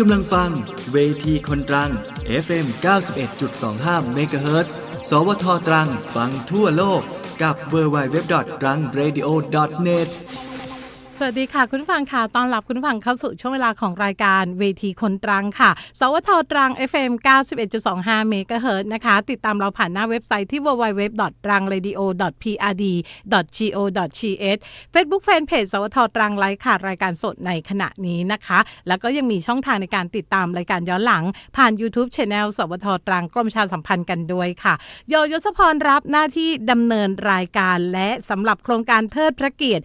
กำลังฟังเวทีคนตรัง FM 91.25 MHz สวทตรัง ฟังทั่วโลกกับ w w w t r a n g r a d i o n e t สวัสดีค่ะ คุณฟังค่ะตอนรับคุณฟังเข้าสู่ช่วงเวลาของรายการเวทีคนตรังค่ะ สวทตรัง FM 91.25 เมกะเฮิรตซ์นะคะ ติดตามเราผ่านหน้าเว็บไซต์ที่ www.trangradio.prd.go.th Facebook Fanpage สวทตรังไลฟ์ค่ะ รายการสดในขณะนี้นะคะ แล้วก็ยังมีช่องทางในการติดตามรายการย้อนหลัง ผ่าน YouTube Channel สวทตรังกรมประชาสัมพันธ์กันด้วยค่ะ โยยศพรรับหน้าที่ดำเนินรายการและสำหรับโครงการเทิดพระเกียรติ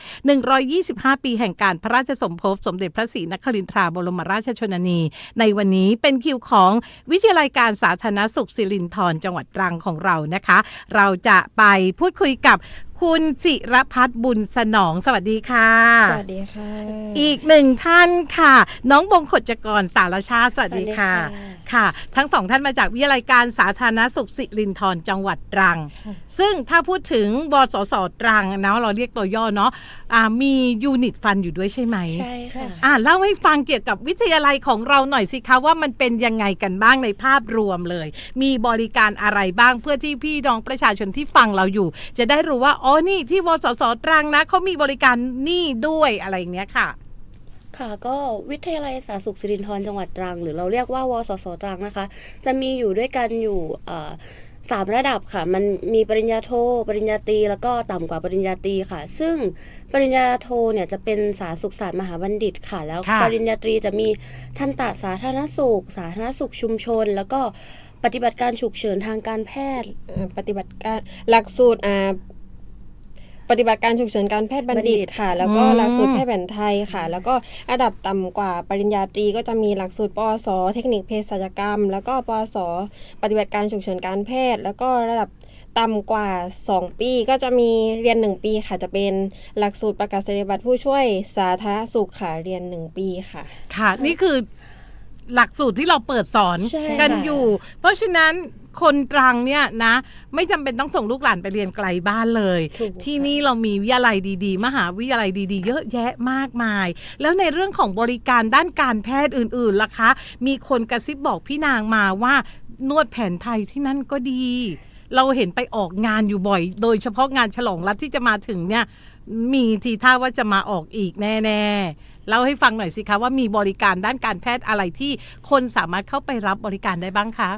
125ปีแห่งการพระราชสมภพสมเด็จพระศรีนครินทราบรมราชชนนี ในวันนี้เป็นคิวของวิทยาลัยการสาธารณสุขศิรินทรจังหวัดตรังของเรานะคะ เราจะไปพูดคุยกับคุณจิรพัฒน์บุญสนองสวัสดีค่ะ สวัสดีค่ะ อีกหนึ่งท่านค่ะ น้องบงขจกรสารชาติสวัสดีค่ะสวัสดีค่ะ ค่ะ ทั้งสองท่านมาจากวิทยาลัยการสาธารณสุขสิรินธรจังหวัดตรัง ซึ่งถ้าพูดถึงบสสตรังนะเราเรียกตัวย่อเนาะะมียูนิตฟันอยู่ด้วยใช่ไหมใช่ค่ะอ่าเล่าให้ฟังเกี่ยวกับวิทยาลัยของเราหน่อยสิคะว่ามันเป็นยังไงกันบ้างในภาพรวมเลย มีบริการอะไรบ้างเพื่อที่พี่น้องประชาชนที่ฟังเราอยู่ จะได้รู้ว่าอ๋อนี่ที่วสสตรังนะเขามีบริการนี่ด้วยอะไรอย่างเนี้ยค่ะค่ะก็วิทยาลัยสาธารณสุขสิรินธรจังหวัดตรัง หรือเราเรียกว่าวสสตรังนะคะ จะมีอยู่ด้วยกันอยู่เอ่อสามระดับค่ะ มันมีปริญญาโท ปริญญาตรีแล้วก็ต่ำกว่าปริญญาตรีค่ะ ซึ่งปริญญาโทเนี่ยจะเป็นสาธารณสุขศาสตร์มหาบัณฑิตค่ะ แล้วค่ะปริญญาตรีจะมีทันตสาธารณสุข สาธารณสุขชุมชน แล้วก็ปฏิบัติการฉุกเฉินทางการแพทย์เอ่อปฏิบัติการหลักสูตรอ่า ปฏิบัติการฉุกเฉินการแพทย์บัณฑิตค่ะ แล้วก็อืมหลักสูตรแพทย์แผนไทยค่ะ แล้วก็ระดับต่ำกว่าปริญญาตรีก็จะมีหลักสูตรปวสเทคนิคเภสัชกรรม แล้วก็ปวสปฏิบัติการฉุกเฉินการแพทย์ แล้วก็ระดับต่ำกว่า 2 ปีก็จะมีเรียน 1 ปีค่ะจะเป็นหลักสูตรประกาศนียบัตรผู้ช่วยสาธารณสุขค่ะเรียน 1 ปีค่ะ ค่ะ นี่คือหลักสูตรที่เราเปิดสอนใช่กันค่ะอยู่ เพราะฉะนั้น คนตรังเนี่ยนะ ไม่จำเป็นต้องส่งลูกหลานไปเรียนไกลบ้านเลยถูกค่ะที่นี่เรามีวิทยาลัยดีๆ มหาวิทยาลัยดีๆ เยอะแยะมากมาย แล้วในเรื่องของบริการด้านการแพทย์อื่นๆล่ะคะ มีคนกระซิบบอกพี่นางมาว่านวดแผนไทยที่นั่นก็ดี เราเห็นไปออกงานอยู่บ่อย โดยเฉพาะงานฉลองรัฐที่จะมาถึงเนี่ย มีทีท่าว่าจะมาออกอีกแน่ๆเล่าให้ฟังหน่อยสิคะว่ามีบริการด้านการแพทย์อะไรที่คนสามารถเข้าไปรับบริการได้บ้างคะ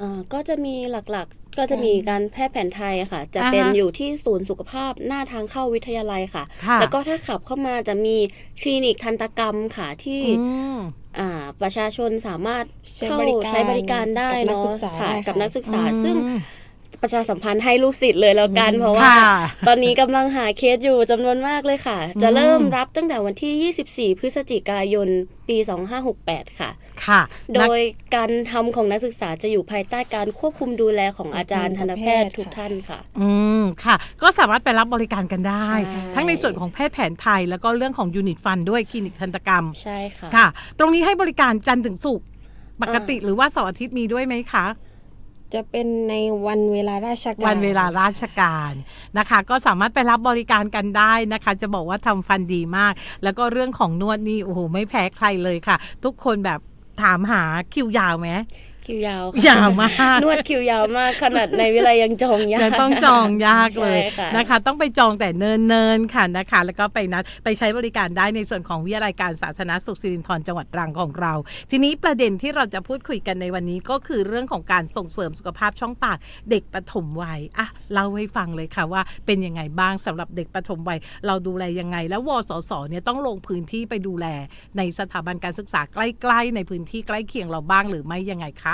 อ่าก็จะมีหลักๆ ก็จะมีการแพทย์แผนไทยอะค่ะ จะอ่าฮะเป็นอยู่ที่ศูนย์สุขภาพหน้าทางเข้าวิทยาลัยค่ะ ค่ะ แล้วก็ถ้าขับเข้ามาจะมีคลินิกทันตกรรมค่ะที่อืม อ่าประชาชนสามารถใช้เข้าบริการใช้บริการได้กับนักเนาะศึกษาค่ะได้ค่ะกับนักศึกษาอืมซึ่ง ประชาสัมพันธ์ให้ลูกศิษย์เลยแล้วกัน เพราะว่าค่ะตอนนี้กำลังหาเคสอยู่จำนวนมากเลยค่ะ จะเริ่มรับตั้งแต่วันที่ 24 พฤศจิกายน ปี 2568 ค่ะ ค่ะ โดนักยการทำของนักศึกษาจะอยู่ภายใต้การควบคุมดูแลของอาจารย์ทันตแพทย์ทุกท่านค่ะ อืม ค่ะ ก็สามารถไปรับบริการกันได้ใช่ทั้งในส่วนของแพทย์แผนไทย แล้วก็เรื่องของยูนิตฟันด้วยคลินิกทันตกรรม ใช่ค่ะ ค่ะ ตรงนี้ให้บริการจันทร์ถึงศุกร์ปกติหรือว่าเสาร์อาทิตย์มีด้วยไหมคะ จะเป็นในวันเวลาราชการวันเวลาราชการนะคะ ก็สามารถไปรับบริการกันได้นะคะ จะบอกว่าทำฟันดีมาก แล้วก็เรื่องของนวดนี่โอ้โหไม่แพ้ใครเลยค่ะ ทุกคนแบบถามหาคิวยาวไหม คิวยาวยาวมากนวดคิวยาวมากขนาดในวิไลยังจองยากยังต้องจองยากเลยใช่ค่ะนะคะ ต้องไปจองแต่เนิ่นๆค่ะนะคะ แล้วก็ไปนัดไปใช้บริการได้ในส่วนของวิทยาลัยการสาธารณสุขสิรินธรจังหวัดตรังของเรา ทีนี้ประเด็นที่เราจะพูดคุยกันในวันนี้ก็คือเรื่องของการส่งเสริมสุขภาพช่องปากเด็กปฐมวัยอะเล่าให้ฟังเลยค่ะว่าเป็นยังไงบ้างสำหรับเด็กปฐมวัย เราดูแลยังไง แล้ววสสเนี่ยต้องลงพื้นที่ไปดูแลในสถาบันการศึกษาใกล้ ๆ ในพื้นที่ใกล้เคียงเราบ้างหรือไม่ยังไงคะ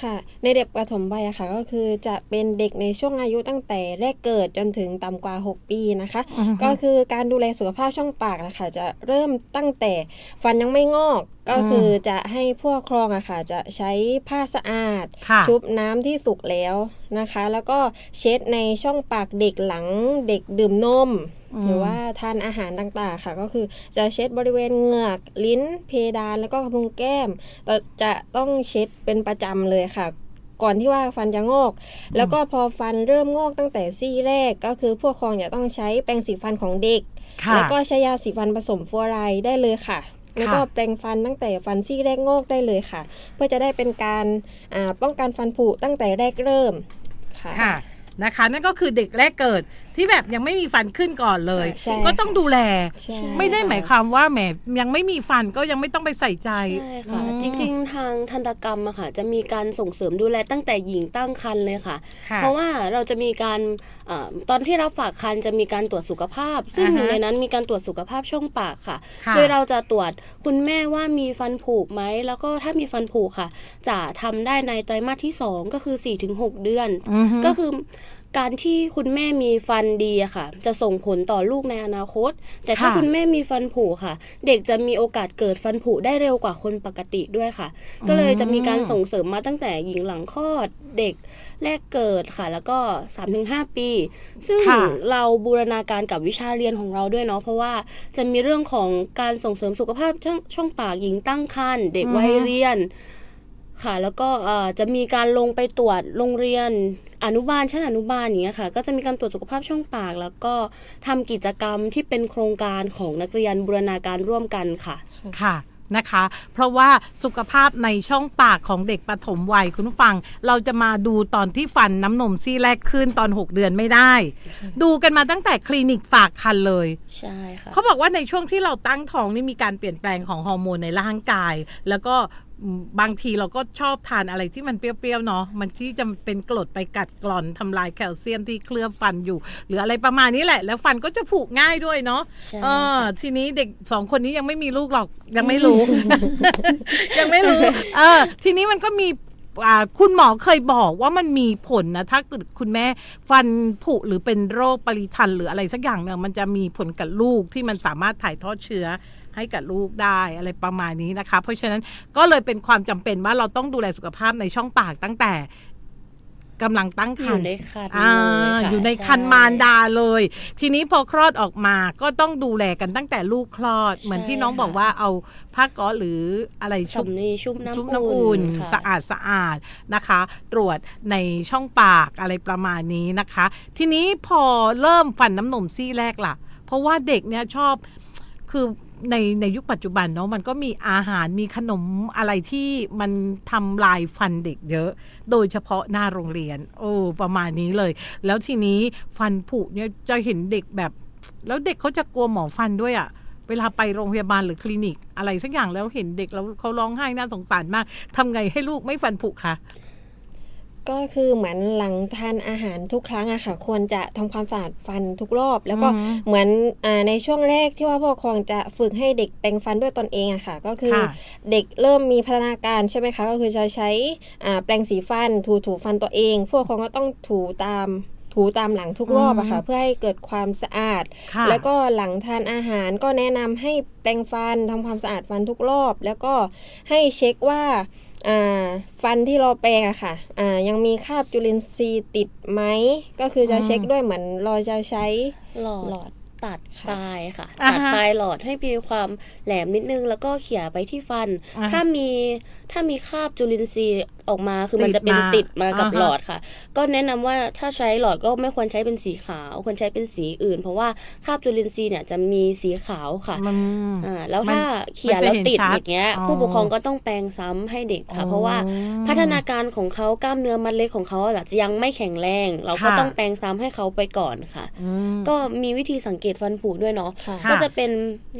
ค่ะ ในเด็กประถมวัยอะค่ะ ก็คือจะเป็นเด็กในช่วงอายุตั้งแต่แรกเกิดจนถึงต่ำกว่า 6 ปีนะคะ อือฮึ ก็คือการดูแลสุขภาพช่องปากนะคะ จะเริ่มตั้งแต่ฟันยังไม่งอกก็คือจะให้ผู้ปกครองอะค่ะ จะใช้ผ้าสะอาดค่ะชุบน้ำที่สุกแล้วนะคะ แล้วก็เช็ดในช่องปากเด็กหลังเด็กดื่มนมอืมหรือว่าทานอาหารต่างๆค่ะ ก็คือจะเช็ดบริเวณเหงือกลิ้นเพดานแล้วก็กระพุ้งแก้มแต่จะต้องเช็ดเป็นประจำเลยค่ะก่อนที่ว่าฟันจะงอก แล้วก็พอฟันเริ่มงอกตั้งแต่ซี่แรกก็คือผู้ปกครองจะต้องใช้แปรงสีฟันของเด็กค่ะแล้วก็ใช้ยาสีฟันผสมฟลูออไรด์ได้เลยค่ะ แล้วก็แปรงฟันตั้งแต่ฟันซี่แรกงอกได้เลยค่ะ เพื่อจะได้เป็นการป้องกันฟันผุตั้งแต่แรกเริ่มค่ะค่ะนะคะนั่นก็คือเด็กแรกเกิดที่แบบยังไม่มีฟันขึ้นก่อนเลย ใช่ก็ต้องดูแล ใช่ ไม่ได้หมายความว่าแหมยังไม่มีฟันก็ยังไม่ต้องไปใส่ใจ ใช่ค่ะ อืม จริงๆ ทางทันตกรรมอะค่ะ จะมีการส่งเสริมดูแลตั้งแต่หญิงตั้งครรภ์เลยค่ะ ค่ะเพราะว่าเราจะมีการเออตอนที่รับฝากครรภ์จะมีการตรวจสุขภาพ ซึ่งอ่าหฮะนึ่งในนั้นมีการตรวจสุขภาพช่องปากค่ะ ค่ะโดยเราจะตรวจคุณแม่ว่ามีฟันผุไหม แล้วก็ถ้ามีฟันผุค่ะ จะทำได้ในไตรมาสที่ 2 ก็คือ 4-6 เดือน อือฮึก็คือ การที่คุณแม่มีฟันดีอะค่ะ จะส่งผลต่อลูกในอนาคต แต่ถ้าค่ะ คุณแม่มีฟันผุค่ะ เด็กจะมีโอกาสเกิดฟันผุได้เร็วกว่าคนปกติด้วยค่ะ ก็เลยจะมีการส่งเสริมมาตั้งแต่หญิงหลังคลอดเด็กแรกเกิดค่ะ แล้วก็ 3-5 ปี ซึ่งค่ะ เราบูรณาการกับวิชาเรียนของเราด้วยเนาะเพราะว่าจะมีเรื่องของการส่งเสริมสุขภาพช่องช่องปากหญิงตั้งครรภ์เด็กวัยเรียน ค่ะ แล้วก็เอ่อจะมีการลงไปตรวจโรงเรียน อนุบาลชั้นอนุบาลอย่างเงี้ยค่ะ ก็จะมีการตรวจสุขภาพช่องปาก แล้วก็ทำกิจกรรมที่เป็นโครงการของนักเรียนบูรณาการร่วมกันค่ะค่ะนะคะ เพราะว่าสุขภาพในช่องปากของเด็กปฐมวัยคุณผู้ฟัง เราจะมาดูตอนที่ฟันน้ำนมซี่แรกขึ้นตอน 6 เดือนไม่ได้ ดูกันมาตั้งแต่คลินิกฝากคันเลย ใช่ค่ะเขาบอกว่าในช่วงที่เราตั้งท้องนี่มีการเปลี่ยนแปลงของฮอร์โมนในร่างกาย แล้วก็อืม บางทีเราก็ชอบทานอะไรที่มันเปรี้ยวๆเนาะมันที่จะเป็นกรดไปกัดกร่อนทำลายแคลเซียมที่เคลือบฟันอยู่ หรืออะไรประมาณนี้แหละ แล้วฟันก็จะผุง่ายด้วยเนาะใช่เออทีนี้เด็กสองคนนี้ยังไม่มีลูกหรอกยังไม่รู้ ยังไม่รู้เออทีนี้มันก็มีอ่าคุณหมอเคยบอกว่ามันมีผลนะถ้าเกิดคุณแม่ฟันผุหรือเป็นโรคปริทันหรืออะไรสักอย่างเนี่ยมันจะมีผลกับลูกที่มันสามารถถ่ายทอดเชื้อ ให้กับลูกได้อะไรประมาณนี้นะคะ เพราะฉะนั้นก็เลยเป็นความจำเป็นว่าเราต้องดูแลสุขภาพในช่องปากตั้งแต่กำลังตั้งคอรรยู่ภ์ในคันอ่าเลยค่ะอยู่ในคันช่มารดาเลย ทีนี้พอคลอดออกมาก็ต้องดูแลกันตั้งแต่ลูกคลอด เหมือนที่น้องค่ะบอกว่าเอาผ้าก๊อซหรืออะไรชุบสำลีชุ่มน้ำชุบน้ำอุ่นค่ะสะอาดสะอาดนะคะ ตรวจในช่องปากอะไรประมาณนี้นะคะ ทีนี้พอเริ่มฟันน้ำนมซี่แรกล่ะ เพราะว่าเด็กเนี่ยชอบคือ ในในยุคปัจจุบันเนาะมันก็มีอาหารมีขนมอะไรที่มันทำลายฟันเด็กเยอะ โดยเฉพาะหน้าโรงเรียน โอ้ประมาณนี้เลย แล้วทีนี้ฟันผุเนี่ยจะเห็นเด็กแบบ แล้วเด็กเขาจะกลัวหมอฟันด้วยอะ่ะเวลาไปโรงพยาบาลหรือคลินิก อะไรสักอย่างแล้วเห็นเด็กแล้วเขาร้องไห้น่าสงสารมากทำไงให้ลูกไม่ฟันผุคะ ก็คือเหมือนหลังทานอาหารทุกครั้งอะค่ะควรจะทำความสะอาดฟันทุกรอบ แล้วก็อือฮึเหมือนอาในช่วงแรกที่ว่าผู้ปกครองจะฝึกให้เด็กแปรงฟันด้วยตนเองอะค่ะ ก็คือค่ะเด็กเริ่มมีพัฒนาการใช่ไหมคะ ก็คือจะใช้อ่าแปรงสีฟันถูถูฟันตัวเองผู้ปกครองก็ต้องถูตามถูตามหลังทุกรอบอะค่ะ เพื่อให้เกิดความสะอาดค่ะแล้วก็หลังทานอาหารก็แนะนำให้แปรงฟันทำความสะอาดฟันทุกรอบ แล้วก็ให้เช็คว่าอ่า ฟันที่เราแปรงอะค่ะอ่ายังมีคราบจุลินทรีย์ติดไหม ก็คือจะอืมเช็คด้วยเหมือนเราจะใช้หลอหลดอด ตัดค่ะปลายค่ะ อ่าฮะตัดปลายหลอดให้มีความแหลมนิดนึง แล้วก็เขี่ยไปที่ฟัน อ่าฮะถ้ามีถ้ามีคราบจุลินทรีย์ออกมาคือมันติดจะเป็นมาติดมากับอ่าฮะ หลอดค่ะ ก็แนะนำว่าถ้าใช้หลอดก็ไม่ควรใช้เป็นสีขาว ควรใช้เป็นสีอื่น เพราะว่าคราบจุลินทรีย์เนี่ยจะมีสีขาวค่ะ มัน อ่าแล้วมันถ้าเขียนมันจะแล้วเห็นติดชัดอย่างเงี้ย อ๋อผู้ปกครองก็ต้องแปรงซ้ำให้เด็กค่ะ อ๋อเพราะว่าพัฒนาการของเขากล้ามเนื้อมัดเล็กของเขาอาจจะยังไม่แข็งแรง เราก็ค่ะ ต้องแปรงซ้ำให้เขาไปก่อนค่ะ อืม ก็มีวิธีสังเกตฟันผุด้วยเนาะค่ะค่ะก็จะเป็น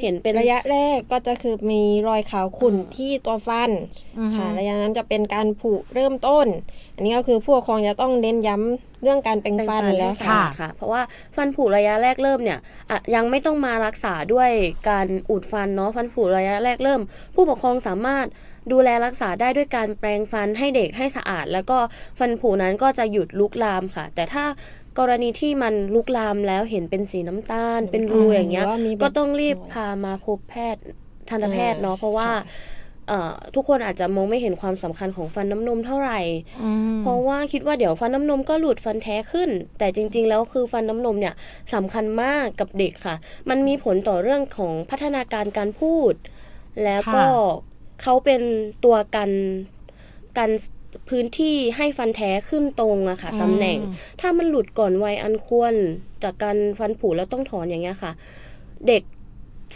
เห็นเป็นระยะแรกก็จะคือมีรอยขาวขุ่นที่ตัวฟันอือฮึค่ะระยะนั้นจะเป็นการผุเริ่มต้น อันนี้ก็คือผู้ปกครองจะต้องเน้นย้ำเรื่องการแปรงเป็นฟันฟันแล้แล้ววค่ะค่ะค่ะ เพราะว่าฟันผุระยะแรกเริ่มเนี่ยอะยังไม่ต้องมารักษาด้วยการอุดฟันเนาะฟันผุระยะแรกเริ่ม ผู้ปกครองสามารถดูแลรักษาได้ด้วยการแปรงฟันให้เด็กให้สะอาด แล้วก็ฟันผุนั้นก็จะหยุดลุกลามค่ะ แต่ถ้า กรณีที่มันลุกลามแล้วเห็นเป็นสีน้ำตาล เป็นรูอย่างเงี้ยหรือว่ามีก็ต้องรีบรอยพามาพบแพทย์ทันตแพทย์เนาะอ่าเพราะว่าค่ะเอ่อทุกคนอาจจะมองไม่เห็นความสำคัญของฟันน้ำนมเท่าไหร่อืมเพราะว่าคิดว่าเดี๋ยวฟันน้ำนมก็หลุดฟันแท้ขึ้น แต่จริง ๆ แล้วคือฟันน้ำนมเนี่ยสำคัญมากกับเด็กค่ะ มันมีผลต่อเรื่องของพัฒนาการการพูด แล้วก็ค่ะเขาเป็นตัวกันกัน พื้นที่ให้ฟันแท้ขึ้นตรงอะค่ะตำแหน่ง ถ้ามันหลุดก่อนวัยอันควร จากการฟันผุแล้วต้องถอนอย่างเงี้ยค่ะ เด็ก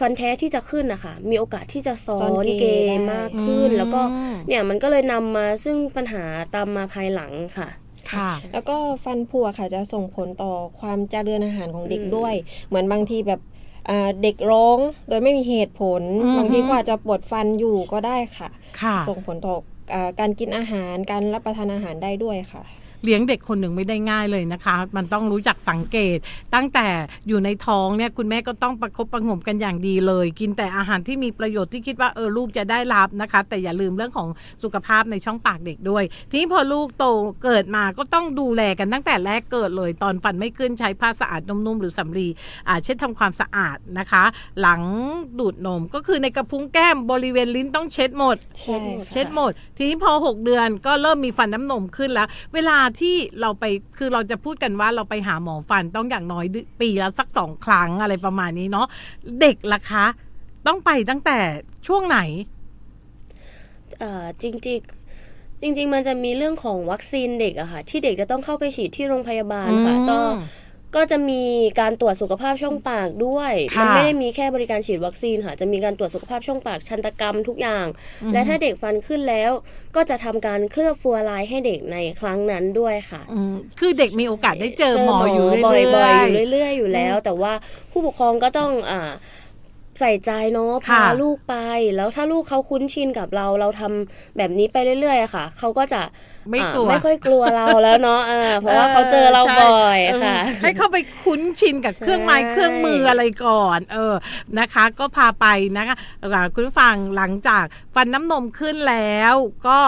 ฟันแท้ที่จะขึ้นนะคะมีโอกาสที่จะซ้อซ้อนนเกเกได้มากขึ้นอืมแล้วก็เนี่ยมันก็เลยนำมาซึ่งปัญหาตามมาภายหลังค่ะค่ะ แล้วก็ฟันผุอะค่ะจะส่งผลต่อความเจริญอาหารของเด็กอืมด้วย เหมือนบางทีแบบอ่าเด็กร้องโดยไม่มีเหตุผลอือฮึบางทีก็อาจจะปวดฟันอยู่ก็ได้ค่ะค่ะส่งผลต่ออา การกินอาหารการรับประทานอาหารได้ด้วยค่ะ เลี้ยงเด็กคนหนึ่งไม่ได้ง่ายเลยนะคะ มันต้องรู้จักสังเกต ตั้งแต่อยู่ในท้องเนี่ยคุณแม่ก็ต้องประคบประหงมกันอย่างดีเลย กินแต่อาหารที่มีประโยชน์ที่คิดว่าเออลูกจะได้รับนะคะ แต่อย่าลืมเรื่องของสุขภาพในช่องปากเด็กด้วย ทีนี้พอลูกโตเกิดมาก็ต้องดูแลกันตั้งแต่แรกเกิดเลย ตอนฟันไม่ขึ้นใช้ผ้าสะอาดนุ่มๆหรือสำลีอ่าเช็ดทำความสะอาดนะคะ หลังดูดนมก็คือในกระพุ้งแก้มบริเวณลิ้นต้องเช็ดหมดใช่ค่ะเช็ดหมด ทีนี้พอ 6 เดือนก็เริ่มมีฟันน้ำนมขึ้นแล้ว เวลาที่เราไปคือเราจะพูดกันว่าเราไปหาหมอฟันต้องอย่างน้อยปีละสักสองครั้งอะไรประมาณนี้เนาะเด็กล่ะคะ ต้องไปตั้งแต่ช่วงไหนเอ่อจริงๆจริงๆ มันจะมีเรื่องของวัคซีนเด็กอะค่ะ ที่เด็กจะต้องเข้าไปฉีดที่โรงพยาบาลค่ะอืม ก็ก็จะมีการตรวจสุขภาพช่องปากด้วย ค่ะ มันไม่ได้มีแค่บริการฉีดวัคซีนค่ะ จะมีการตรวจสุขภาพช่องปาก ชันตกรรมทุกอย่าง และถ้าเด็กฟันขึ้นแล้ว ก็จะทำการเคลือบฟัวไลน์ให้เด็กในครั้งนั้นด้วยค่ะ อืมคือเด็กมีโอกาสได้เจอหมออยู่เรื่บ่อยอยๆๆอยู่เรื่อยๆอยู่แล้ว แต่ว่าผู้ปกครองก็ต้องอ่า ใส่ใจเนาะค่ะพาลูกไป แล้วถ้าลูกเขาคุ้นชินกับเรา เราทำแบบนี้ไปเรื่อยๆอะค่ะเขาก็จะไม่อ่ากลัวไม่ค่อยกลัวเราแล้วเนาะเออเพราะว่าเขาเจอเราใช่บ่อยค่ะเออให้เข้าไปคุ้นชินกับใช่เครื่องไม้เครื่องมืออะไรก่อน เออนะคะ ก็พาไปนะคะอ่าคุณผู้ฟังหลังจากฟันน้ำนมขึ้นแล้วก็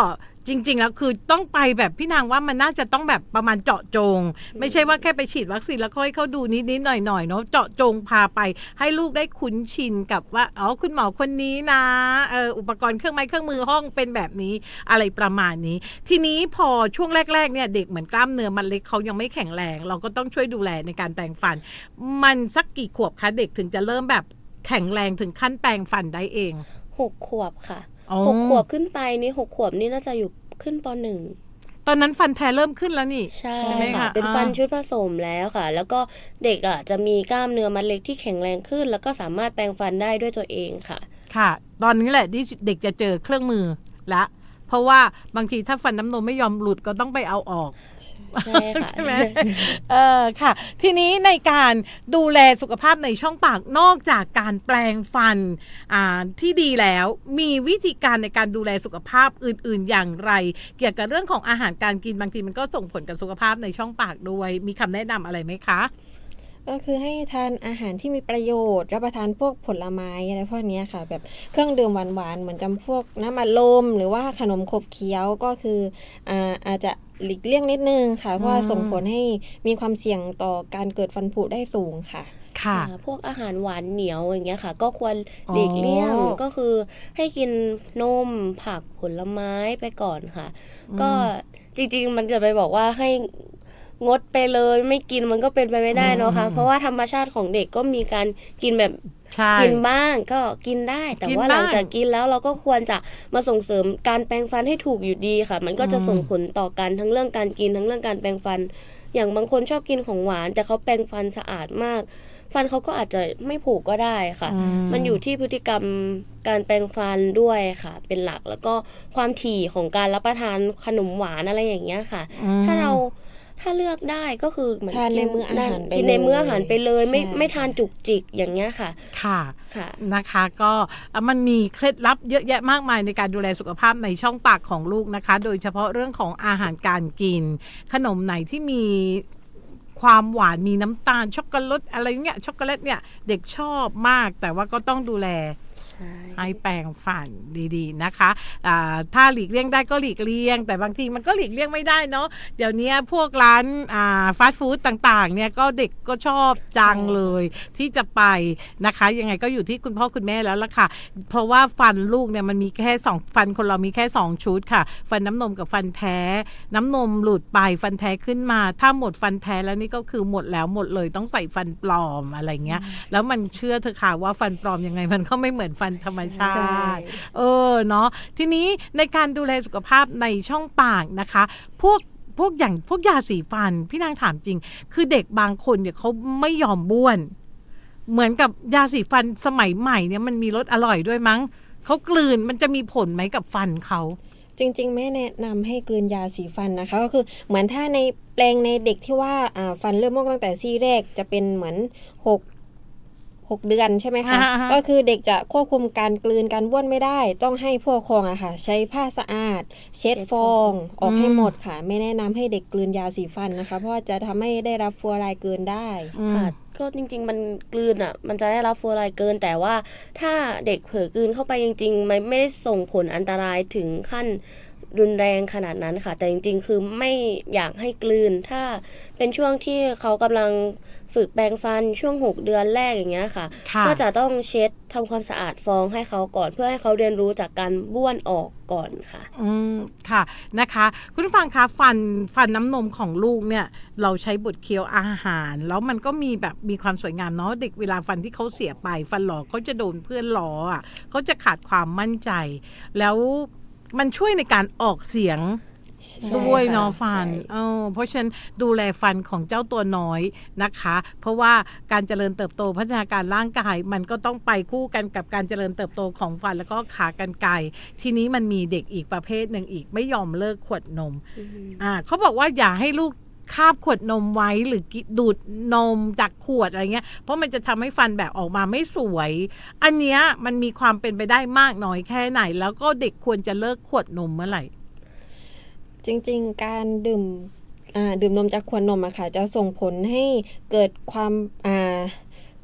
จริง ๆ แล้วคือต้องไปแบบพี่นางว่ามันน่าจะต้องแบบประมาณเจาะจง ไม่ใช่ว่าแค่ไปฉีดวัคซีนแล้วค่อยเข้าดูนิดๆหน่อยๆเนาะเจาะจงพาไป ให้ลูกได้คุ้นชินกับว่าอ๋อคุณหมอคนนี้นะเอออุปกรณ์เครื่องไม้เครื่องมือห้องเป็นแบบนี้อะไรประมาณนี้ ทีนี้พอช่วงแรก ๆ เนี่ยเด็กเหมือนกล้ามเนื้อมันเล็กเขายังไม่แข็งแรง เราก็ต้องช่วยดูแลในการแต่งฟัน มันสักกี่ขวบคะเด็กถึงจะเริ่มแบบแข็งแรงถึงขั้นแปลงฟันได้เองหกขวบค่ะอ๋อหกขวบขึ้นไปนี่หกขวบนี่น่าจะอยู่ ขึ้นปหนึ่งตอนนั้นฟันแท้เริ่มขึ้นแล้วนี่ ใช่ใช่ไหมค่ะคะเป็นฟันอ่าชุดผสมแล้วค่ะ แล้วก็เด็กอะจะมีกล้ามเนื้อมัดเล็กที่แข็งแรงขึ้น แล้วก็สามารถแปรงฟันได้ด้วยตัวเองค่ะ ค่ะ ตอนนี้แหละที่เด็กจะเจอเครื่องมือละ เพราะว่าบางทีถ้าฟันน้ำนมไม่ยอมหลุดก็ต้องไปเอาออกใช่ค่ะใช่ไหมเออค่ะ ทีนี้ในการดูแลสุขภาพในช่องปากนอกจากการแปลงฟันอ่าที่ดีแล้วมีวิธีการในการดูแลสุขภาพอื่น ๆ อย่างไร เกี่ยวกับเรื่องของอาหารการกินบางทีมันก็ส่งผลกับสุขภาพในช่องปากด้วย มีคำแนะนำอะไรไหมคะ ก็คือให้ทานอาหารที่มีประโยชน์ รับประทานพวกผลไม้อะไรพวกเนี้ยค่ะ แบบเครื่องดื่มหวานๆ เหมือนจำพวกน้ำอัดลม หรือว่าขนมขบเคี้ยวก็คืออ่าอาจจะหลีกเลี่ยงนิดนึงค่ะ เพราะว่าอืมส่งผลให้มีความเสี่ยงต่อการเกิดฟันผุได้สูงค่ะค่ะอ่าพวกอาหารหวานเหนียวอย่างเงี้ยค่ะ ก็ควรหลีกเลี่ยงอ๋อก็คือให้กินนมผักผลไม้ไปก่อนค่ะ ก็จริง ๆ มันจะไปบอกว่าให้ งดไปเลยไม่กินมันก็เป็นไปไม่ได้เนอะคะเพราะว่าธรรมชาติของเด็กก็มีการกินแบบใช่ กินบ้างก็กินได้แต่กินว่าหลังบ้าง จากกินแล้วเราก็ควรจะมาส่งเสริมการแปรงฟันให้ถูกอยู่ดีค่ะ มันก็จะอืมส่งผลต่อกันทั้งเรื่องการกินทั้งเรื่องการแปรงฟัน อย่างบางคนชอบกินของหวาน แต่เขาแปรงฟันสะอาดมาก ฟันเขาก็อาจจะไม่ผูกก็ได้ค่ะอืมันอยู่ที่พฤติกรรมการแปรงฟันด้วยค่ะ เป็นหลักแล้วก็ความถี่ของการรับประทานขนมหวานอะไรอย่างเงี้ยค่ะ อืม ถ้าเรา ถ้าเลือกได้ก็คือเหมือนทานในกิมื้ออาหารไปกินในมื้ออาหารไปเลยไม่ใช่ไม่ทานจุกจิกอย่างเงี้ยค่ะ ค่ะค่ะนะคะ ก็มันมีเคล็ดลับเยอะแยะมากมายในการดูแลสุขภาพในช่องปากของลูกนะคะ โดยเฉพาะเรื่องของอาหารการกิน ขนมไหนที่มีความหวานมีน้ำตาลช็อกโกแลตอะไรเงี้ยช็อกโกแลตเนี่ยเด็กชอบมากแต่ว่าก็ต้องดูแล ใให้แปรงฟันดีๆนะคะอ่าถ้าหลีกเลี่ยงได้ก็หลีกเลี่ยง แต่บางทีมันก็หลีกเลี่ยงไม่ได้เนาะเดี๋ยวนี้พวกร้านฟาสต์ฟู้ดต่างๆเนี่ยก็เด็กก็ชอบจังเลยที่จะไปนะคะ ยังไงก็อยู่ที่คุณพ่อคุณแม่แล้วล่ะค่ะ เพราะว่าฟันลูกเนี่ยมันมีแค่สองฟันคนเรามีแค่ 2 ชุดค่ะ ฟันน้ำนมกับฟันแท้ น้ำนมหลุดไปฟันแท้ขึ้นมา ถ้าหมดฟันแท้แล้วนี่ก็คือหมดแล้วหมดเลยต้องใส่ฟันปลอมอะไรเงี้ย แล้วมันเชื่อเธอค่ะว่าฟันปลอมยังไงมันก็ไม่เหมือนฟันธรรมชาใช่ติ เออเนาะทีนี้ในการดูแลสุขภาพในช่องปากนะคะ พวกพวกอย่างพวกยาสีฟันพี่นางถามจริง คือเด็กบางคนเนี่ยเขาไม่ยอมบ้วน เหมือนกับยาสีฟันสมัยใหม่เนี่ยมันมีรสอร่อยด้วยมั้งเขากลืนมันจะมีผลไหมกับฟันเขาจริง ๆ ไม่แนะนำให้กลืนยาสีฟันนะคะ ก็คือเหมือนถ้าในแปลงในเด็กที่ว่าอ่าฟันเริ่มงอกตั้งแต่ซี่แรกจะเป็นเหมือนห กหกเดือนใช่ไหมคะอ่าฮะก็คือเด็กจะควบคุมการกลืนการบ้วนไม่ได้ ต้องให้ผู้ปกครองอะค่ะ ใช้ผ้าสะอาด เช็ดเช็ดฟอง ออกให้อืมหมดค่ะ ไม่แนะนำให้เด็กกลืนยาสีฟันนะคะ เพราะว่าจะทำให้ได้รับฟลูออไรด์เกินได้อืมค่ะก็จริง ๆ มันกลืนอะ มันจะได้รับฟลูออไรด์เกิน แต่ว่าถ้าเด็กเผลอกลืนเข้าไปจริง ๆ มันไม่ได้ส่งผลอันตรายถึงขั้นรุนแรงขนาดนั้นค่ะ แต่จริง ๆ คือไม่อยากให้กลืน ถ้าเป็นช่วงที่เขากำลัง ฝึกแปรงฟันช่วง 6 เดือนแรกอย่างเงี้ยค่ะค่ะก็จะต้องเช็ดทำความสะอาดฟองให้เขาก่อนเพื่อให้เขาเรียนรู้จากการบ้วนออกก่อนค่ะ อืมค่ะนะคะ คุณผู้ฟังคะฟันฟันน้ำนมของลูกเนี่ย เราใช้บดเคี้ยวอาหาร แล้วมันก็มีแบบมีความสวยงามเนาะเด็กเวลาฟันที่เขาเสียไปฟันหลอเขาจะโดนเพื่อนล้ออะเขาจะขาดความมั่นใจ แล้วมันช่วยในการออกเสียง ใช่ด้วยค่ะเนาะฟันใช่ เออเพราะฉะนั้นดูแลฟันของเจ้าตัวน้อยนะคะ เพราะว่าการเจริญเติบโตพัฒนาการร่างกาย มันก็ต้องไปคู่กันกับการเจริญเติบโตของฟันแล้วก็ขากรรไกรทีนี้มันมีเด็กอีกประเภทหนึ่งอีกไม่ยอมเลิกขวดนมอ่าเขาบอกว่าอย่าให้ลูกคาบขวดนมไว้หรือกิดูดนมจากขวดอะไรเงี้ย เพราะมันจะทำให้ฟันแบบออกมาไม่สวย อันเนี้ยมันมีความเป็นไปได้มากน้อยแค่ไหน แล้วก็เด็กควรจะเลิกขวดนมเมื่อไหร่ จริงๆ การดื่มอ่าดื่มนมจากขวดนมอะค่ะ จะส่งผลให้เกิดความอ่า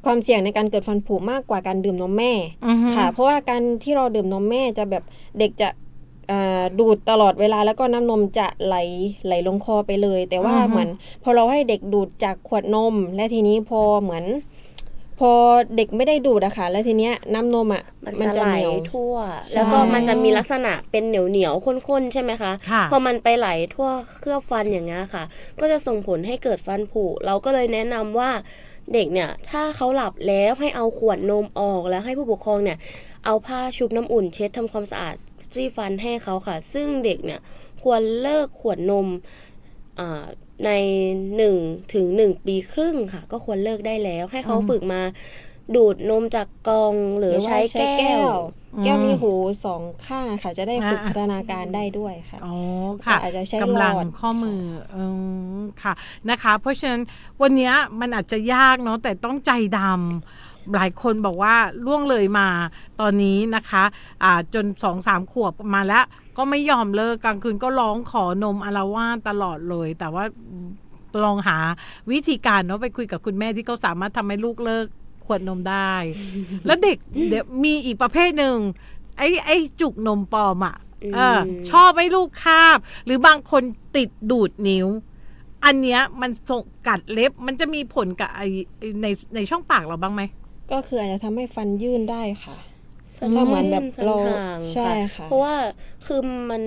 ความเสี่ยงในการเกิดฟันผุมากกว่าการดื่มนมแม่อือฮึค่ะ เพราะว่าการที่เราดื่มนมแม่จะแบบเด็กจะอ่าดูดตลอดเวลาแล้วก็น้ำนมจะไหลไหลลงคอไปเลย แต่ว่าอือฮึเหมือนพอเราให้เด็กดูดจากขวดนม และทีนี้พอเหมือน พอเด็กไม่ได้ดูดอะค่ะแล้วทีเนี้ยน้ำนมอะมันจะไหลเหนียวทั่วใช่แล้วก็มันจะมีลักษณะเป็นเหนียวเหนียวๆข้นๆใช่ไหมคะค่ะพอมันไปไหลทั่วเคลือบฟันอย่างเงี้ยค่ะ ก็จะส่งผลให้เกิดฟันผุเราก็เลยแนะนำว่าเด็กเนี่ยถ้าเขาหลับแล้วให้เอาขวดนมออกแล้วให้ผู้ปกครองเนี่ยเอาผ้าชุบน้ำอุ่นเช็ดทำความสะอาดรีฟันให้เขาค่ะ ซึ่งเด็กเนี่ยควรเลิกขวดนมอ่า ใน1ถึง1ปีครึ่งค่ะ ก็ควรเลิกได้แล้ว ให้เขาอืมฝึกมา ดูดนมจากกล่องหรือว่าใช้แก้ว แก้วอืมมีหูสองข้างอะค่ะ จะได้ฝึกอ่าพัฒนาการได้ด้วยค่ะอ๋อค่ะอาจจะใช้กำลังหลอดข้อมือเออค่ะนะคะ เพราะฉะนั้นวันเนี้ยมันอาจจะยากเนาะแต่ต้องใจดำ หลายคนบอกว่าล่วงเลยมาตอนนี้นะคะอ่าจนสองสามขวบมาแล้วก็ไม่ยอมเลิกกลางคืนก็ร้องขอนมอารวาสตลอดเลย แต่ว่าลองหาวิธีการเนาะไปคุยกับคุณแม่ที่เขาสามารถทำให้ลูกเลิกขวดนมได้ แล้วเด็กเดี๋ยวมีอีกประเภทหนึ่งไอ้ไอ้จุกนมปลอมอะเอออืมชอบให้ลูกคาบ หรือบางคนติดดูดนิ้ว อันเนี้ยมันส่งกัดเล็บมันจะมีผลกับไอไอ้ในในช่องปากเราบ้างไหม ก็คืออาจจะทำให้ฟันยื่นได้ค่ะ ฟันถ้าเหมือนแบบฟันเราห่างใช่ค่ะค่ะ เพราะว่าคือมัน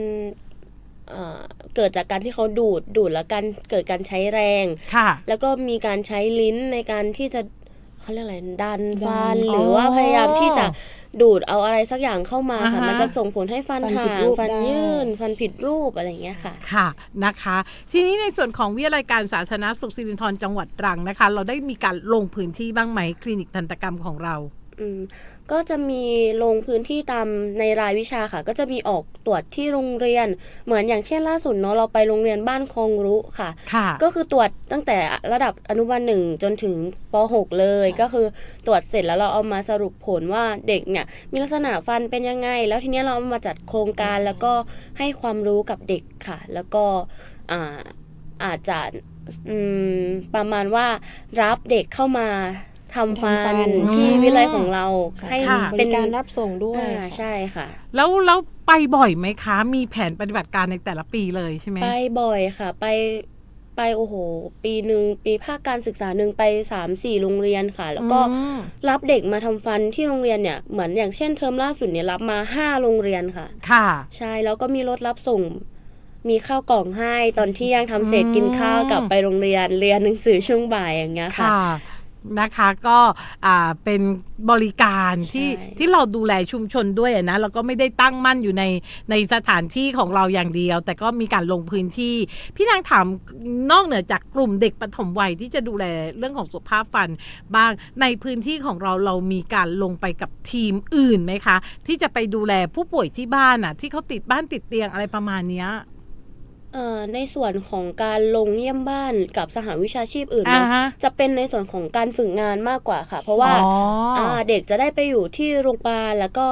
เอ่อเกิดจากการที่เขาดูดดูดแล้วการเกิดการใช้แรง ค่ะ แล้วก็มีการใช้ลิ้นในการที่จะ เขาเรียกอะไรดันดันฟันอ๋อหรือว่าพยายามที่จะดูดเอาอะไรสักอย่างเข้ามาค่ะอ่าฮะมันจะส่งผลให้ฟันฟันผิห่าดงรูปฟันได้ยื่น ฟันผิดรูปอะไรอย่างเงี้ยค่ะค่ะนะคะ ทีนี้ในส่วนของวิทยาลัยการสาธารณสุขสิรินธรจังหวัดตรังนะคะ เราได้มีการลงพื้นที่บ้างไหมคลินิกทันตกรรมของเรา อืม ก็จะมีลงพื้นที่ตามในรายวิชาค่ะ ก็จะมีออกตรวจที่โรงเรียน เหมือนอย่างเช่นล่าสุดเนาะเราไปโรงเรียนบ้านคลองรุค่ะค่ะก็คือตรวจตั้งแต่ระดับอนุบาลหนึ่งจนถึงป .6 เลย ก็คือตรวจเสร็จแล้วเราเอามาสรุปผลว่าเด็กเนี่ยมีลักษณะฟันเป็นยังไง แล้วทีเนี้ยเราเอามาจัดโครงการแล้วก็ให้ความรู้กับเด็กค่ะ แล้วก็อ่าอาจจะอืมประมาณว่ารับเด็กเข้ามา ทำฟัทำฟันนที่วิไลของเราให้ค่ะบเป็นริการรับส่งด้วย อ่าใช่ค่ะ แล้วแล้วไปบ่อยไหมคะ มีแผนปฏิบัติการในแต่ละปีเลยใช่ไหม ไปบ่อยค่ะ ไปไปโอ้โห ปีหนึ่งปีภาคการศึกษาหนึ่งไปสามสี่โรงเรียนค่ะ แล้วก็อืม รับเด็กมาทำฟันที่โรงเรียนเนี่ยเหมือนอย่างเช่นเทอมล่าสุดเนี่ยรับมาห้าโรงเรียนค่ะ ค่ะ ใช่แล้วก็มีรถรับส่ง มีข้าวกล่องให้ตอนที่ยังทำเสร็จอืม กินข้าวกลับไปโรงเรียนเรียนหนังสือช่วงบ่ายอย่างเงี้ยค่ะ ค่ะ นะคะก็อ่าเป็นบริการที่ใช่ที่เราดูแลชุมชนด้วยอะนะเราก็ไม่ได้ตั้งมั่นอยู่ในในสถานที่ของเราอย่างเดียว แต่ก็มีการลงพื้นที่ พี่นางถามนอกเหนือจากกลุ่มเด็กปฐมวัยที่จะดูแลเรื่องของสุขภาพฟันบ้างในพื้นที่ของเราเรามีการลงไปกับทีมอื่นไหมคะ ที่จะไปดูแลผู้ป่วยที่บ้านอะที่เขาติดบ้านติดเตียงอะไรประมาณเนี้ยเอ่อ ในส่วนของการลงเยี่ยมบ้านกับสหวิชาชีพอื่นอ่าเนาะฮะ จะเป็นในส่วนของการฝึกงานมากกว่าค่ะ เพราะว่าอ๋ออ่าเด็กจะได้ไปอยู่ที่โรงพยาบาลแล้วก็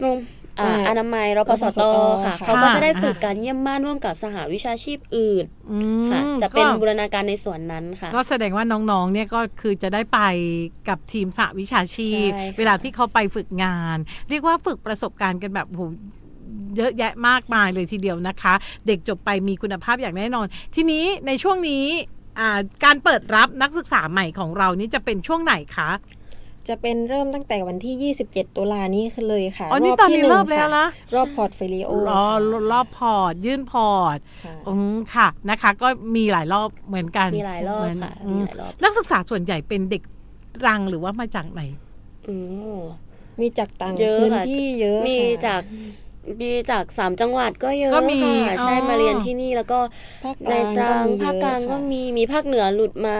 โรงอ่าอ่าอนามัยรพสตรพสตค่ะ ค่ะ เขาก็จะได้อ่าฝึกการเยี่ยมบ้านร่วมกับสหวิชาชีพอื่นอืมค่ะ จะเป็นก็บูรณาการในส่วนนั้นค่ะ ก็แสดงว่าน้องๆ เนี่ยก็คือจะได้ไปกับทีมสหวิชาชีพ ใช่ค่ะ เวลาที่เขาไปฝึกงาน เรียกว่าฝึกประสบการณ์กันแบบโห เยอะแยะมากมายเลยทีเดียวนะคะ เด็กจบไปมีคุณภาพอย่างแน่นอน ทีนี้ในช่วงนี้อ่าการเปิดรับนักศึกษาใหม่ของเรานี่จะเป็นช่วงไหนคะจะเป็นเริ่มตั้งแต่วันที่ 27 ตุลานี้เลยค่ะอ๋อนี่บตอนนี้ที่หงเริ่มแล้วค่ะนะรอบพอร์ตโฟลิโอรอรอบพอร์ต ยื่นพอร์ตค่ะอืมค่ะนะคะ ก็มีหลายรอบเหมือนกันมีหลายรอบเหมืนค่ะอืมีมหลายรอบนักศึกษาส่วนใหญ่เป็นเด็กรังหรือว่ามาจากไหนอืมมีจากต่างเยอะพื้นค่ะที่เยอะมีค่ะจาก มีจากสามจังหวัดก็เยอะก็มีค่ะอ๋อใช่มาเรียนที่นี่แล้วก็ภาคกในลางตรังเยอะภาคกลางก็ค่ะมีมีภาคเหนือหลุดมา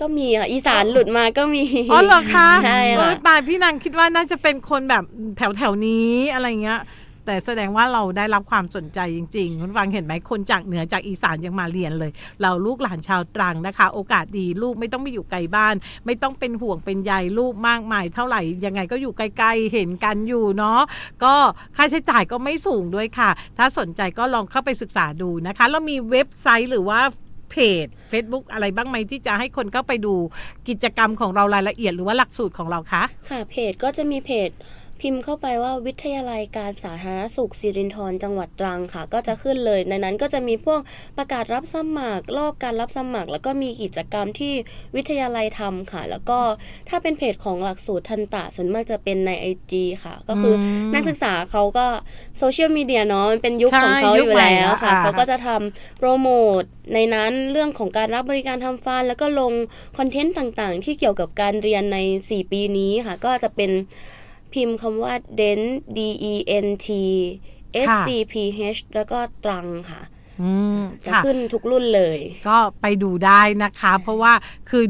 ก็มีอะอีสานหลุดมาก็มีอ๋อเหรอคะใช่เอค่ะ อตายพี่นางคิดว่าน่าจะเป็นคนแบบแถวแถวๆนี้อะไรเงี้ย แต่แสดงว่าเราได้รับความสนใจจริงๆคุณฟังเห็นไหมคนจากเหนือจากอีสานยังมาเรียนเลย เราลูกหลานชาวตรังนะคะ โอกาสดีลูกไม่ต้องไปอยู่ไกลบ้าน ไม่ต้องเป็นห่วงเป็นใยลูกมากมาย เท่าไหร่ยังไงก็อยู่ใกล้ๆเห็นกันอยู่เนาะก็ค่าใช้จ่ายก็ไม่สูงด้วยค่ะ ถ้าสนใจก็ลองเข้าไปศึกษาดูนะคะ แล้วมีเว็บไซต์หรือว่าเพจ Facebook อะไรบ้างไหมที่จะให้คนเข้าไปดูกิจกรรมของเรารายละเอียดหรือว่าหลักสูตรของเราคะค่ะเพจก็จะมีเพจ พิมพ์เข้าไปว่าวิทยาลัยการสาธารณสุขสิรินธรจังหวัดตรังค่ะ ก็จะขึ้นเลยในนั้นก็จะมีพวกประกาศรับสมัคร รอบการรับสมัคร แล้วก็มีกิจกรรมที่วิทยาลัยทำค่ะ แล้วก็ถ้าเป็นเพจของหลักสูตรทันตะส่วนมากจะเป็นใน IG ค่ะ ก็คืออมนักศึกษาเขาก็โซเชียลมีเดียเนาะมันเป็นยุคใช่ของเขายุอคยู่ใหม่แล้วค่ะอ่าเขาก็จะทำโปรโมทในนั้นเรื่องของการรับบริการทำฟัน แล้วก็ลงคอนเทนต์ต่างๆ ที่เกี่ยวกับการเรียนใน 4 ปีนี้ค่ะ ก็จะเป็น พิมพ์คำว่า dent d e n t s c p h แล้วก็ตรังค่ะ จะค่ะขึ้นทุกรุ่นเลย ก็ไปดูได้นะคะ เพราะว่าคือ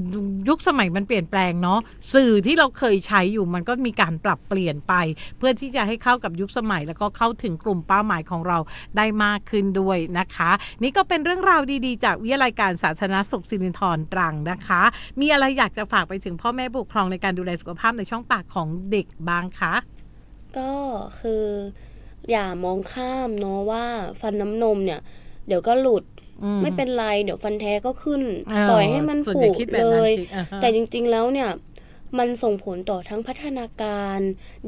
ยุคสมัยมันเปลี่ยนแปลงเนาะสื่อที่เราเคยใช้อยู่มันก็มีการปรับเปลี่ยนไป เพื่อที่จะให้เข้ากับยุคสมัย แล้วก็เข้าถึงกลุ่มเป้าหมายของเราได้มากขึ้นด้วยนะคะ นี่ก็เป็นเรื่องราวดีๆ จากวิทยาลัยการสาธารณสุขสิรินธรตรังนะคะ มีอะไรอยากจะฝากไปถึงพ่อแม่ผู้ปกครองในการดูแลสุขภาพในช่องปากของเด็กบ้างคะก็คืออย่ามองข้ามเนาะว่าฟันน้ำนมเนี่ย เดี๋ยวก็หลุดอืมไม่เป็นไร เดี๋ยวฟันแท้ก็ขึ้นเออปล่อยให้มันส่วนผูใหญ่กคิดแบบเลนั้นยจริงอ่าฮะแต่จริง ๆ แล้วเนี่ย มันส่งผลต่อทั้งพัฒนาการ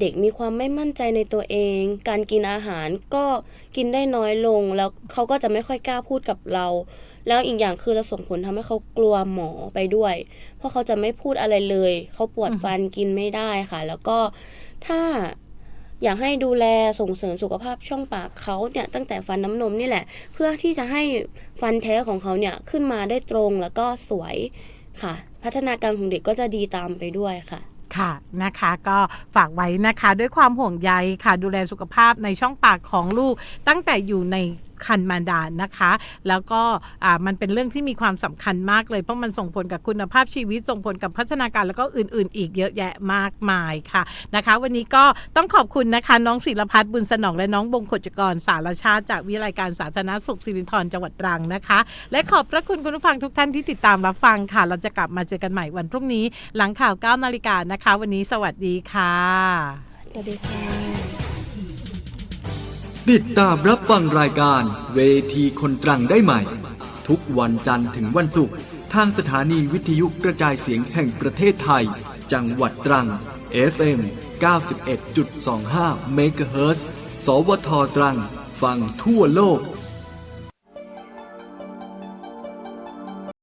เด็กมีความไม่มั่นใจในตัวเอง การกินอาหารก็กินได้น้อยลง แล้วเขาก็จะไม่ค่อยกล้าพูดกับเรา แล้วอีกอย่างคือจะส่งผลทำให้เขากลัวหมอไปด้วย เพราะเขาจะไม่พูดอะไรเลย เขาปวดฟันกินไม่ได้ค่ะ แล้วก็ถ้า อยากให้ดูแลส่งเสริมสุขภาพช่องปากเขาเนี่ยตั้งแต่ฟันน้ำนมนี่แหละ เพื่อที่จะให้ฟันแท้ของเขาเนี่ยขึ้นมาได้ตรงแล้วก็สวยค่ะ พัฒนาการของเด็กก็จะดีตามไปด้วยค่ะค่ะนะคะก็ฝากไว้นะคะด้วยความห่วงใยค่ะ ดูแลสุขภาพในช่องปากของลูกตั้งแต่อยู่ใน คันมารดานะคะ แล้วก็มันเป็นเรื่องที่มีความสำคัญมากเลยเพราะมันส่งผลกับคุณภาพชีวิตส่งผลกับพัฒนาการแล้วก็อื่น ๆ อีกเยอะแยะมากมายค่ะนะคะ วันนี้ก็ต้องขอบคุณนะคะ น้องศิลพัฒน์บุญสนองและน้องบงขจกรสารชาติจากวิทยาลัยการสาธารณสุขสิรินธรจังหวัดตรังนะคะ และขอบพระคุณคุณผู้ฟังทุกท่านที่ติดตามรับฟังค่ะ เราจะกลับมาเจอกันใหม่วันพรุ่งนี้ หลังข่าว9นาฬิกานะคะ วันนี้สวัสดีค่ะสวัสดีค่ะ ติดตามรับฟังรายการเวทีคนตรังได้ใหม่ ทุกวันจันทร์ถึงวันศุกร์ทางสถานีวิทยุกระจายเสียงแห่งประเทศไทย จังหวัดตรัง FM 91.25เมกะเฮิรตซ์สวทตรัง ฟังทั่วโลก